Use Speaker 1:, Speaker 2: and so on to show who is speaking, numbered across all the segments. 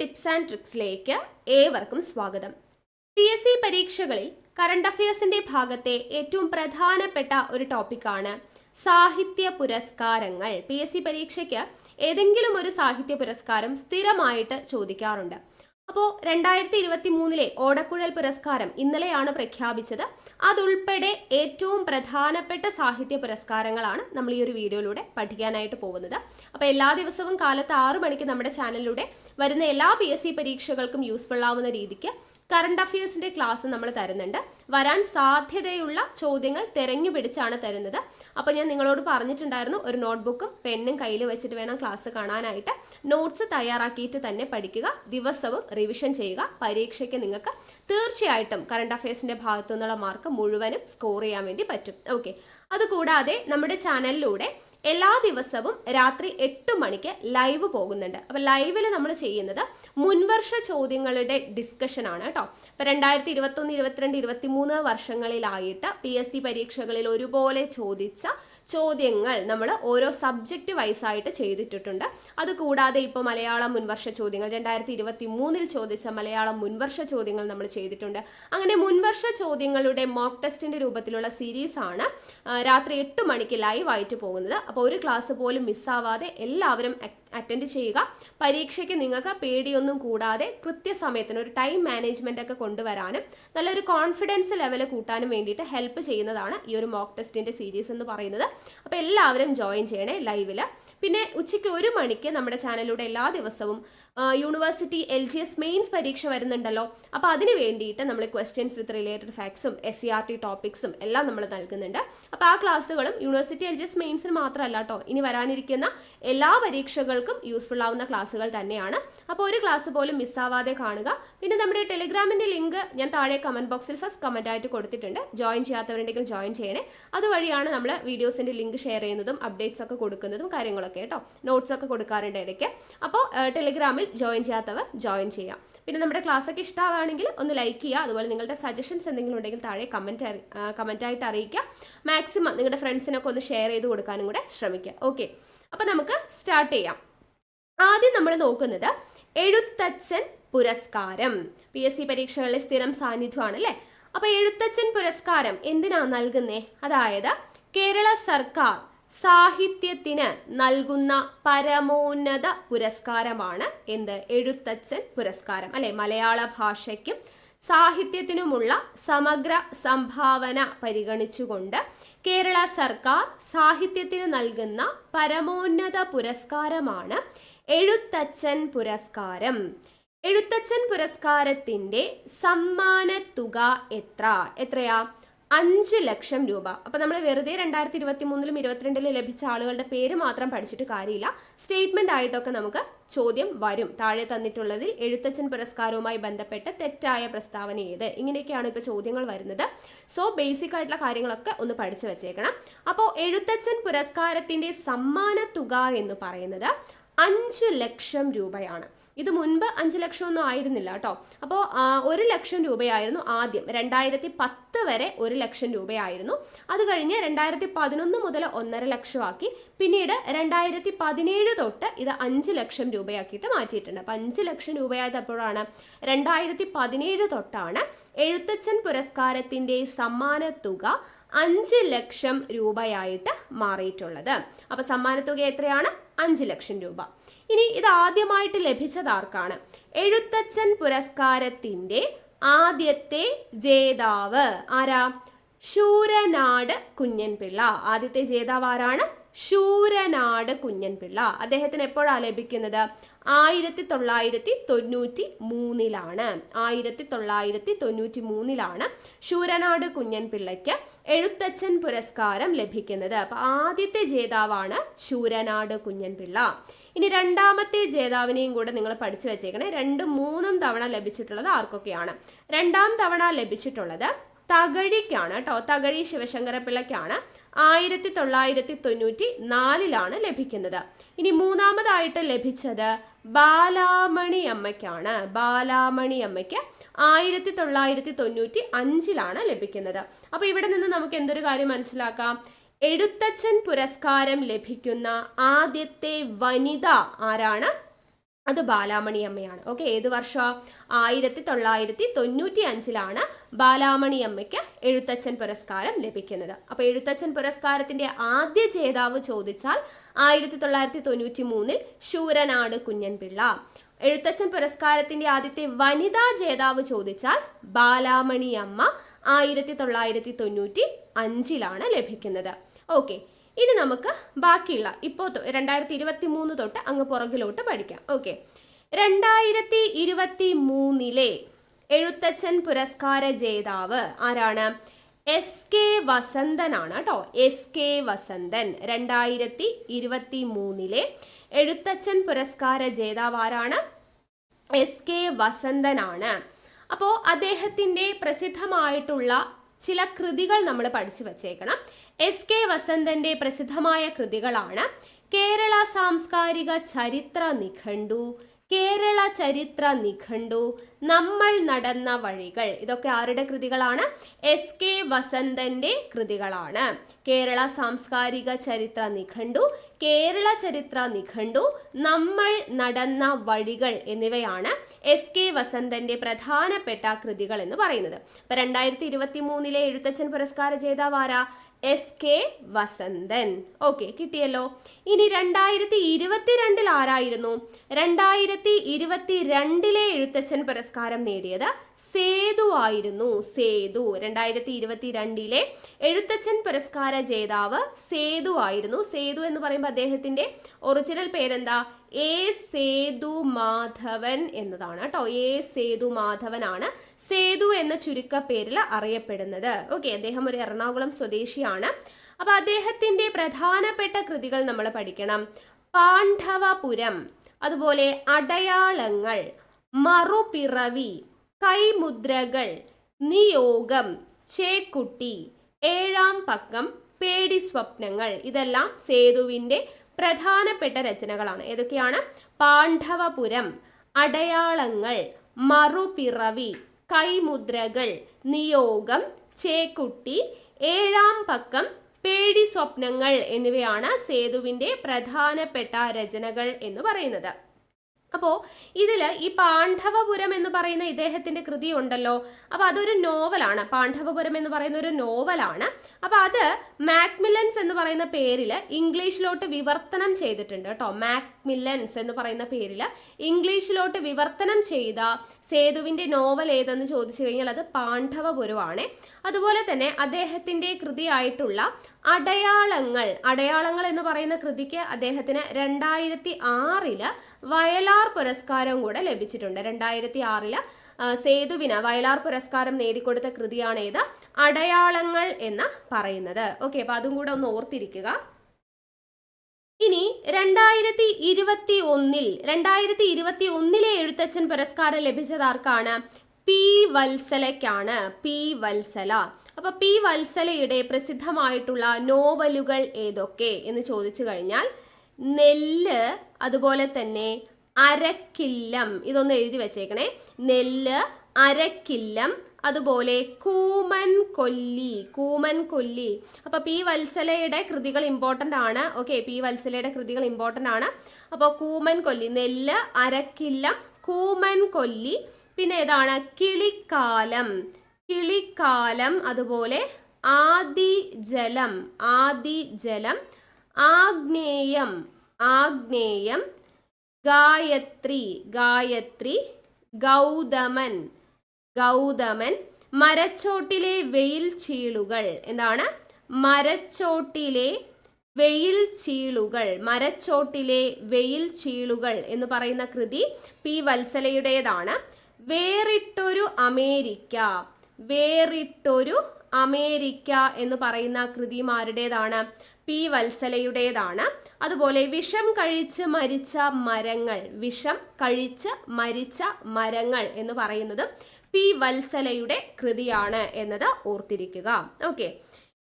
Speaker 1: Tips and ട്രിക്സിലേക്ക് ഏവർക്കും സ്വാഗതം. പി എസ് സി പരീക്ഷകളിൽ കറണ്ട് അഫയേഴ്സിന്റെ ഭാഗത്തെ ഏറ്റവും പ്രധാനപ്പെട്ട ഒരു ടോപ്പിക്കാണ് സാഹിത്യ പുരസ്കാരങ്ങൾ. പി എസ് സി പരീക്ഷയ്ക്ക് ഏതെങ്കിലും ഒരു സാഹിത്യ പുരസ്കാരം സ്ഥിരമായിട്ട് ചോദിക്കാറുണ്ട്. അപ്പോൾ രണ്ടായിരത്തി ഇരുപത്തി മൂന്നിലെ ഓടക്കുഴൽ പുരസ്കാരം ഇന്നലെയാണ് പ്രഖ്യാപിച്ചത്. അതുൾപ്പെടെ ഏറ്റവും പ്രധാനപ്പെട്ട സാഹിത്യ പുരസ്കാരങ്ങളാണ് നമ്മൾ ഈ ഒരു വീഡിയോയിലൂടെ പഠിക്കാനായിട്ട് പോകുന്നത്. അപ്പോൾ എല്ലാ ദിവസവും കാലത്ത് ആറു മണിക്ക് നമ്മുടെ ചാനലിലൂടെ വരുന്ന എല്ലാ പി എസ് സി പരീക്ഷകൾക്കും യൂസ്ഫുൾ ആവുന്ന രീതിക്ക് കറണ്ട് അഫയേഴ്സിന്റെ ക്ലാസ് നമ്മൾ തരുന്നുണ്ട്. വരാൻ സാധ്യതയുള്ള ചോദ്യങ്ങൾ തെരഞ്ഞു പിടിച്ചാണ് തരുന്നത്. അപ്പോൾ ഞാൻ നിങ്ങളോട് പറഞ്ഞിട്ടുണ്ടായിരുന്നു ഒരു നോട്ട്ബുക്കും പെന്നും കയ്യിൽ വെച്ചിട്ട് വേണം ക്ലാസ് കാണാനായിട്ട്. നോട്ട്സ് തയ്യാറാക്കിയിട്ട് തന്നെ പഠിക്കുക ദിവസവും റിവിഷൻ ചെയ്യുക പരീക്ഷയ്ക്ക് നിങ്ങൾക്ക് തീർച്ചയായിട്ടും കറണ്ട് അഫയേഴ്സിന്റെ ഭാഗത്തു നിന്നുള്ള മാർക്ക് മുഴുവനും സ്കോർ ചെയ്യാൻ വേണ്ടി പറ്റും. ഓക്കെ അതുകൂടാതെ നമ്മുടെ ചാനലിലൂടെ എല്ലാ ദിവസവും രാത്രി എട്ട് മണിക്ക് ലൈവ് പോകുന്നുണ്ട്. അപ്പോൾ ലൈവിൽ നമ്മൾ ചെയ്യുന്നത് മുൻവർഷ ചോദ്യങ്ങളുടെ ഡിസ്കഷൻ ആണ് കേട്ടോ. അപ്പോൾ രണ്ടായിരത്തി ഇരുപത്തൊന്ന് ഇരുപത്തിരണ്ട് ഇരുപത്തി മൂന്ന് വർഷങ്ങളിലായിട്ട് പി എസ് സി പരീക്ഷകളിൽ ഒരുപോലെ ചോദിച്ച ചോദ്യങ്ങൾ നമ്മൾ ഓരോ സബ്ജക്റ്റ് വൈസായിട്ട് ചെയ്തിട്ടിട്ടുണ്ട്. അതുകൂടാതെ ഇപ്പോൾ മലയാളം മുൻവർഷ ചോദ്യങ്ങൾ രണ്ടായിരത്തി ഇരുപത്തി മൂന്നിൽ ചോദിച്ച മലയാളം മുൻവർഷ ചോദ്യങ്ങൾ നമ്മൾ ചെയ്തിട്ടുണ്ട്. അങ്ങനെ മുൻവർഷ ചോദ്യങ്ങളുടെ മോക്ക് ടെസ്റ്റിന്റെ രൂപത്തിലുള്ള സീരീസ് ആണ് രാത്രി എട്ട് മണിക്ക് ലൈവ് ആയിട്ട് പോകുന്നത്. അപ്പോൾ ഒരു ക്ലാസ് പോലും മിസ്സാവാതെ എല്ലാവരും അറ്റൻഡ് ചെയ്യുക. പരീക്ഷയ്ക്ക് നിങ്ങൾക്ക് പേടിയൊന്നും കൂടാതെ കൃത്യസമയത്തിന് ഒരു ടൈം മാനേജ്മെന്റ് ഒക്കെ കൊണ്ടുവരാനും നല്ലൊരു കോൺഫിഡൻസ് ലെവൽ കൂട്ടാനും വേണ്ടിയിട്ട് ഹെൽപ്പ് ചെയ്യുന്നതാണ് ഈ ഒരു മോക്ക് ടെസ്റ്റിന്റെ സീരീസ് എന്ന് പറയുന്നത്. അപ്പോൾ എല്ലാവരും ജോയിൻ ചെയ്യണേ ലൈവിൽ പിന്നെ ഉച്ചയ്ക്ക് ഒരു മണിക്ക് നമ്മുടെ ചാനലിലൂടെ എല്ലാ ദിവസവും university L G S mains പരീക്ഷ വരുന്നുണ്ടല്ലോ. അപ്പോൾ അതിന് വേണ്ടിയിട്ട് നമ്മൾ ക്വസ്റ്റ്യൻസ് വിത്ത് റിലേറ്റഡ് ഫാക്ട്സും എസ് സി ആർ ടി ടോപ്പിക്സും എല്ലാം നമ്മൾ നൽകുന്നുണ്ട്. അപ്പോൾ ആ ക്ലാസ്സുകളും യൂണിവേഴ്സിറ്റി എൽ ജി എസ് മെയിൻസിന് മാത്രമല്ല കേട്ടോ ഇനി വരാനിരിക്കുന്ന എല്ലാ പരീക്ഷകൾക്കും യൂസ്ഫുൾ ആവുന്ന ക്ലാസ്സുകൾ തന്നെയാണ്. അപ്പോൾ ഒരു ക്ലാസ് പോലും മിസ്സാവാതെ കാണുക. പിന്നെ നമ്മുടെ ടെലിഗ്രാമിന്റെ ലിങ്ക് ഞാൻ താഴെ കമന്റ് ബോക്സിൽ ഫസ്റ്റ് കമന്റ് ആയിട്ട് കൊടുത്തിട്ടുണ്ട്. ജോയിൻ ചെയ്യാത്തവരുണ്ടെങ്കിൽ ജോയിൻ ചെയ്യണേ. അതുവഴിയാണ് നമ്മൾ വീഡിയോസിന്റെ ലിങ്ക് ഷെയർ ചെയ്യുന്നതും അപ്ഡേറ്റ്സ് ഒക്കെ കൊടുക്കുന്നതും കാര്യങ്ങളൊക്കെ കേട്ടോ നോട്ട്സ് ഒക്കെ കൊടുക്കാറുണ്ട് ഇടയ്ക്ക്. അപ്പോൾ ടെലിഗ്രാമിൽ ജോയിൻ ചെയ്യാത്തവർ ജോയിൻ ചെയ്യാം. പിന്നെ നമ്മുടെ ക്ലാസ് ഒക്കെ ഇഷ്ടമാവുകയാണെങ്കിൽ ഒന്ന് ലൈക്ക് ചെയ്യുക. അതുപോലെ നിങ്ങളുടെ സജഷൻസ് എന്തെങ്കിലും ഉണ്ടെങ്കിൽ താഴെ കമന്റ് ആയിട്ട് അറിയിക്കുക. മാക്സിമം നിങ്ങളുടെ ഫ്രണ്ട്സിനൊക്കെ ഒന്ന് ഷെയർ ചെയ്ത് കൊടുക്കാനും കൂടെ ശ്രമിക്കുക. ഓക്കെ അപ്പോൾ നമുക്ക് സ്റ്റാർട്ട് ചെയ്യാം. ആദ്യം നമ്മൾ നോക്കുന്നത് എഴുത്തച്ഛൻ പുരസ്കാരം. പി എസ് സി പരീക്ഷകളിലെ സ്ഥിരം സാന്നിധ്യമാണ് അല്ലേ അപ്പൊ എഴുത്തച്ഛൻ പുരസ്കാരം എന്തിനാ നൽകുന്നത് അതായത് കേരള സർക്കാർ സാഹിത്യത്തിന് നൽകുന്ന പരമോന്നത പുരസ്കാരമാണ് എന്ത്? എഴുത്തച്ഛൻ പുരസ്കാരം. അല്ലെ? മലയാള ഭാഷയ്ക്കും സാഹിത്യത്തിനുമുള്ള സമഗ്ര സംഭാവന പരിഗണിച്ചുകൊണ്ട് കേരള സർക്കാർ സാഹിത്യത്തിന് നൽകുന്ന പരമോന്നത പുരസ്കാരമാണ് എഴുത്തച്ഛൻ പുരസ്കാരം. എഴുത്തച്ഛൻ പുരസ്കാരത്തിന്റെ സമ്മാന തുക എത്ര? എത്രയാ? അഞ്ച് ലക്ഷം രൂപ. അപ്പൊ നമ്മൾ വെറുതെ രണ്ടായിരത്തി ഇരുപത്തി മൂന്നിലും ഇരുപത്തിരണ്ടിലും ലഭിച്ച ആളുകളുടെ പേര് മാത്രം പഠിച്ചിട്ട് കാര്യമില്ല. സ്റ്റേറ്റ്മെന്റ് ആയിട്ടൊക്കെ നമുക്ക് ചോദ്യം വരും. താഴെ തന്നിട്ടുള്ളതിൽ എഴുത്തച്ഛൻ പുരസ്കാരവുമായി ബന്ധപ്പെട്ട തെറ്റായ പ്രസ്താവന ഏത്? ഇങ്ങനെയൊക്കെയാണ് ഇപ്പോൾ ചോദ്യങ്ങൾ വരുന്നത്. സോ ബേസിക് ആയിട്ടുള്ള കാര്യങ്ങളൊക്കെ ഒന്ന് പഠിച്ചു വെച്ചേക്കണം. അപ്പോൾ എഴുത്തച്ഛൻ പുരസ്കാരത്തിന്റെ സമ്മാന തുക എന്ന് പറയുന്നത് അഞ്ച് ലക്ഷം രൂപയാണ്. ഇത് മുൻപ് അഞ്ച് ലക്ഷം ഒന്നും ആയിരുന്നില്ല കേട്ടോ. അപ്പോൾ ഒരു ലക്ഷം രൂപയായിരുന്നു ആദ്യം. രണ്ടായിരത്തി പത്ത് വരെ ഒരു ലക്ഷം രൂപയായിരുന്നു. അത് കഴിഞ്ഞ് രണ്ടായിരത്തി പതിനൊന്ന് മുതൽ ഒന്നര ലക്ഷമാക്കി. പിന്നീട് രണ്ടായിരത്തി പതിനേഴ് തൊട്ട് ഇത് അഞ്ച് ലക്ഷം രൂപയാക്കിയിട്ട് മാറ്റിയിട്ടുണ്ട്. അപ്പം അഞ്ച് ലക്ഷം രൂപയായത് എപ്പോഴാണ് രണ്ടായിരത്തി പതിനേഴ് തൊട്ടാണ് എഴുത്തച്ഛൻ പുരസ്കാരത്തിന്റെ സമ്മാന തുക അഞ്ച് ലക്ഷം രൂപയായിട്ട് മാറിയിട്ടുള്ളത്. അപ്പം സമ്മാനത്തുക എത്രയാണ്? അഞ്ച് ലക്ഷം രൂപ. ഇനി ഇത് ആദ്യമായിട്ട് ലഭിച്ചത് ആർക്കാണ്? എഴുത്തച്ഛൻ പുരസ്കാരത്തിന്റെ ആദ്യത്തെ ജേതാവ് ആരാ? ശൂരനാട് കുഞ്ഞൻപിള്ള. ആദ്യത്തെ ജേതാവ് ആരാണ്? ശൂരനാട് കുഞ്ഞൻപിള്ള. അദ്ദേഹത്തിന് എപ്പോഴാണ് ലഭിക്കുന്നത്? ആയിരത്തി തൊള്ളായിരത്തി തൊണ്ണൂറ്റി മൂന്നിലാണ് ആയിരത്തി തൊള്ളായിരത്തി തൊണ്ണൂറ്റി മൂന്നിലാണ് ശൂരനാട് കുഞ്ഞൻപിള്ളയ്ക്ക് എഴുത്തച്ഛൻ പുരസ്കാരം ലഭിക്കുന്നത്. അപ്പൊ ആദ്യത്തെ ജേതാവാണ് ശൂരനാട് കുഞ്ഞൻപിള്ള. ഇനി രണ്ടാമത്തെ ജേതാവിനെയും കൂടെ നിങ്ങൾ പഠിച്ചു വെച്ചേക്കണേ. രണ്ടും മൂന്നും തവണ ലഭിച്ചിട്ടുള്ളത് ആർക്കൊക്കെയാണ്? രണ്ടാം തവണ ലഭിച്ചിട്ടുള്ളത് തകഴിക്കാണ് കേട്ടോ തകഴി ശിവശങ്കരപിള്ളയ്ക്കാണ് ആയിരത്തി തൊള്ളായിരത്തി തൊണ്ണൂറ്റി നാലിലാണ് ലഭിക്കുന്നത്. ഇനി മൂന്നാമതായിട്ട് ലഭിച്ചത് ബാലാമണി അമ്മയ്ക്കാണ് ബാലാമണി അമ്മയ്ക്ക് ആയിരത്തി തൊള്ളായിരത്തി തൊണ്ണൂറ്റി അഞ്ചിലാണ് ലഭിക്കുന്നത്. അപ്പോൾ ഇവിടെ നിന്ന് നമുക്ക് എന്തൊരു കാര്യം മനസ്സിലാക്കാം? എഴുത്തച്ഛൻ പുരസ്കാരം ലഭിക്കുന്ന ആദ്യത്തെ വനിത ആരാണ്? അത് ബാലാമണി അമ്മയാണ്. ഓക്കെ ഏത് വർഷം? ആയിരത്തി തൊള്ളായിരത്തി തൊണ്ണൂറ്റി അഞ്ചിലാണ് ബാലാമണി അമ്മയ്ക്ക് എഴുത്തച്ഛൻ പുരസ്കാരം ലഭിക്കുന്നത്. അപ്പൊ എഴുത്തച്ഛൻ പുരസ്കാരത്തിന്റെ ആദ്യ ജേതാവ് ചോദിച്ചാൽ ആയിരത്തി തൊള്ളായിരത്തി തൊണ്ണൂറ്റി മൂന്നിൽ ശൂരനാട് കുഞ്ഞൻപിള്ള. എഴുത്തച്ഛൻ പുരസ്കാരത്തിന്റെ ആദ്യത്തെ വനിതാ ജേതാവ് ചോദിച്ചാൽ ബാലാമണി അമ്മ ആയിരത്തി തൊള്ളായിരത്തി തൊണ്ണൂറ്റി അഞ്ചിലാണ് ലഭിക്കുന്നത്. ഓക്കെ ഇനി നമുക്ക് ബാക്കിയുള്ള ഇപ്പോൾ രണ്ടായിരത്തി ഇരുപത്തി മൂന്ന് തൊട്ട് അങ്ങ് പുറകിലോട്ട് പഠിക്കാം. ഓക്കെ രണ്ടായിരത്തി ഇരുപത്തി മൂന്നിലെ എഴുത്തച്ഛൻ പുരസ്കാര ജേതാവ് ആരാണ്? എസ് കെ വസന്തനാണ് കേട്ടോ എസ് കെ വസന്തൻ. രണ്ടായിരത്തി ഇരുപത്തി മൂന്നിലെ എഴുത്തച്ഛൻ പുരസ്കാര ജേതാവ് ആരാണ്? എസ് കെ വസന്തനാണ്. അപ്പോൾ അദ്ദേഹത്തിന്റെ പ്രസിദ്ധമായിട്ടുള്ള ചില കൃതികൾ നമ്മൾ പഠിച്ചു വച്ചേക്കണം. എസ് കെ വസന്തന്റെ പ്രസിദ്ധമായ കൃതികളാണ്. കേരള സാംസ്കാരിക ചരിത്ര നിഘണ്ടു. കേരള ചരിത്ര നിഘണ്ടു. നമ്മൾ നടന്ന വഴികൾ. ഇതൊക്കെ ആരുടെ കൃതികളാണ്? എസ് കെ വസന്തന്റെ കൃതികളാണ്. കേരള സാംസ്കാരിക ചരിത്ര നിഘണ്ടു. കേരള ചരിത്ര നിഘണ്ടു. നമ്മൾ നടന്ന വഴികൾ എന്നിവയാണ് എസ് കെ വസന്തന്റെ പ്രധാനപ്പെട്ട കൃതികൾ എന്ന് പറയുന്നത്. ഇപ്പൊ രണ്ടായിരത്തി ഇരുപത്തി മൂന്നിലെ എഴുത്തച്ഛൻ പുരസ്കാര ജേതാവാര എസ് കെ വസന്തൻ. ഓക്കെ കിട്ടിയല്ലോ. ഇനി രണ്ടായിരത്തി ഇരുപത്തിരണ്ടിൽ ആരായിരുന്നു? രണ്ടായിരത്തി ഇരുപത്തി രണ്ടിലെ എഴുത്തച്ഛൻ പുരസ്കാരം നേടിയത് സേതു ആയിരുന്നു. സേതു രണ്ടായിരത്തി ഇരുപത്തി രണ്ടിലെ എഴുത്തച്ഛൻ പുരസ്കാര ജേതാവ് സേതു ആയിരുന്നു. സേതു എന്ന് പറയുമ്പോൾ അദ്ദേഹത്തിന്റെ ഒറിജിനൽ പേരെന്താ? എ സേതു മാധവൻ എന്നതാണ് കേട്ടോ. എ സേതു ആണ് സേതു എന്ന ചുരുക്ക പേരിൽ അറിയപ്പെടുന്നത്. ഓക്കെ അദ്ദേഹം ഒരു എറണാകുളം സ്വദേശിയാണ്. അപ്പൊ അദ്ദേഹത്തിന്റെ പ്രധാനപ്പെട്ട കൃതികൾ നമ്മൾ പഠിക്കണം. പാണ്ഡവപുരം അതുപോലെ അടയാളങ്ങൾ മറുപിറവി കൈമുദ്രകൾ നിയോഗം ചേക്കുട്ടി ഏഴാം പക്കം പേടി സ്വപ്നങ്ങൾ ഇതെല്ലാം സേതുവിന്റെ പ്രധാനപ്പെട്ട രചനകളാണ്. ഏതൊക്കെയാണ്? പാണ്ഡവപുരം അടയാളങ്ങൾ മറുപിറവി കൈമുദ്രകൾ നിയോഗം ചേക്കുട്ടി ഏഴാം പക്കം പേടി സ്വപ്നങ്ങൾ എന്നിവയാണ് സേതുവിന്റെ പ്രധാനപ്പെട്ട രചനകൾ എന്ന് പറയുന്നത്. അപ്പോൾ ഇതിൽ ഈ പാണ്ഡവപുരം എന്ന് പറയുന്ന ഇദ്ദേഹത്തിന്റെ കൃതി ഉണ്ടല്ലോ. അപ്പോൾ അതൊരു നോവലാണ്. പാണ്ഡവപുരം എന്ന് പറയുന്ന ഒരു നോവലാണ്. അപ്പോൾ അത് മാക്മില്ലൻസ് എന്ന് പറയുന്ന പേരിൽ ഇംഗ്ലീഷിലോട്ട് വിവർത്തനം ചെയ്തിട്ടുണ്ട് കേട്ടോ. മാക്മില്ലൻസ് എന്ന് പറയുന്ന പേരിൽ ഇംഗ്ലീഷിലോട്ട് വിവർത്തനം ചെയ്ത സേതുവിന്റെ നോവൽ ഏതെന്ന് ചോദിച്ചു കഴിഞ്ഞാൽ അത് പാണ്ഡവപുരമാണ് അതുപോലെ തന്നെ അദ്ദേഹത്തിന്റെ കൃതിയായിട്ടുള്ള അടയാളങ്ങൾ അടയാളങ്ങൾ എന്ന് പറയുന്ന കൃതിക്ക് അദ്ദേഹത്തിന് രണ്ടായിരത്തി ആറിൽ വയലാർ പുരസ്കാരം കൂടെ ലഭിച്ചിട്ടുണ്ട്. രണ്ടായിരത്തി ആറിൽ സേതുവിന് വയലാർ പുരസ്കാരം നേടിക്കൊടുത്ത കൃതിയാണ് ഏത് അടയാളങ്ങൾ എന്ന് പറയുന്നത്. ഓക്കെ അപ്പൊ അതും കൂടെ ഒന്ന് ഓർത്തിരിക്കുക. ഇനി രണ്ടായിരത്തി ഇരുപത്തി ഒന്നിൽ രണ്ടായിരത്തി ഇരുപത്തി ഒന്നിലെ എഴുത്തച്ഛൻ പുരസ്കാരം ലഭിച്ചത് ആർക്കാണ്? പി വത്സലയ്ക്കാണ്. പി വത്സല. അപ്പൊ പി വത്സലയുടെ പ്രസിദ്ധമായിട്ടുള്ള നോവലുകൾ ഏതൊക്കെ എന്ന് ചോദിച്ചു കഴിഞ്ഞാൽ നെല്ല് അതുപോലെ തന്നെ അരക്കില്ലം. ഇതൊന്ന് എഴുതി വെച്ചേക്കണേ. നെല്ല് അരക്കില്ലം അതുപോലെ കൂമൻ കൊല്ലി കൂമൻ കൊല്ലി. അപ്പോൾ പി വത്സലയുടെ കൃതികൾ ഇമ്പോർട്ടന്റ് ആണ്. ഓക്കെ പി വത്സലയുടെ കൃതികൾ ഇമ്പോർട്ടന്റ് ആണ്. അപ്പോൾ കൂമൻ കൊല്ലി നെല്ല് അരക്കില്ല കൂമൻ കൊല്ലി. പിന്നെ ഏതാണ്? കിളിക്കാലം. കിളിക്കാലം അതുപോലെ ആദിജലം ആദിജലം ആദി ജലം ആഗ്നേയം ആഗ്നേയം ഗായത്രി ഗായത്രി ഗൗതമൻ. ഗൗതമൻ മരച്ചോട്ടിലെ വെയിൽ ചീളുകൾ. എന്താണ്? മരച്ചോട്ടിലെ വെയിൽ ചീളുകൾ. മരച്ചോട്ടിലെ വെയിൽ ചീളുകൾ എന്ന് പറയുന്ന കൃതി പി വത്സലയുടേതാണ്. വേറിട്ടൊരു അമേരിക്ക. വേറിട്ടൊരു അമേരിക്ക എന്ന് പറയുന്ന കൃതിമാരുടേതാണ് പി വത്സലയുടേതാണ്. അതുപോലെ വിഷം കഴിച്ച് മരിച്ച മരങ്ങൾ. വിഷം കഴിച്ച് മരിച്ച മരങ്ങൾ എന്ന് പറയുന്നത് പി വത്സലയുടെ കൃതിയാണ് എന്നത് ഓർത്തിരിക്കുക. ഓക്കെ